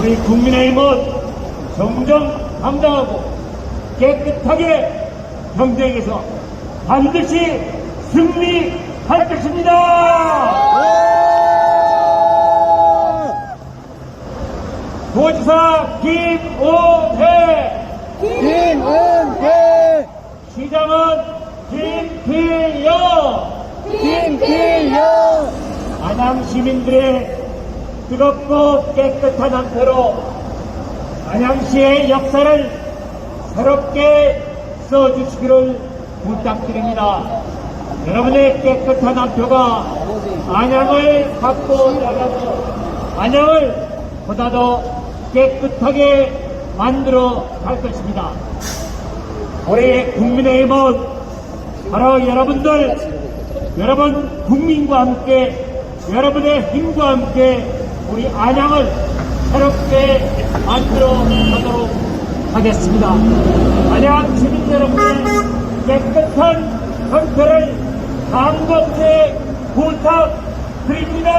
우리 국민의힘은 정정 당당하고 깨끗하게 경쟁에서 반드시 승리할 것입니다. 도지사 김오태. 김은혜 시장은 김필영 김필영 안양 시민들의 뜨겁고 깨끗한 한 표로 안양시의 역사를 새롭게 써주시기를 부탁드립니다. 여러분의 깨끗한 한 표가 안양을 갖고 나가고 안양을 보다 더 깨끗하게 만들어 갈 것입니다. 우리 국민의힘은 바로 여러분들, 여러분 국민과 함께, 여러분의 힘과 함께 우리 안양을 새롭게 만들어 가도록 하겠습니다. 안양 시민 여러분의 깨끗한 선표를 강력히 부탁드립니다.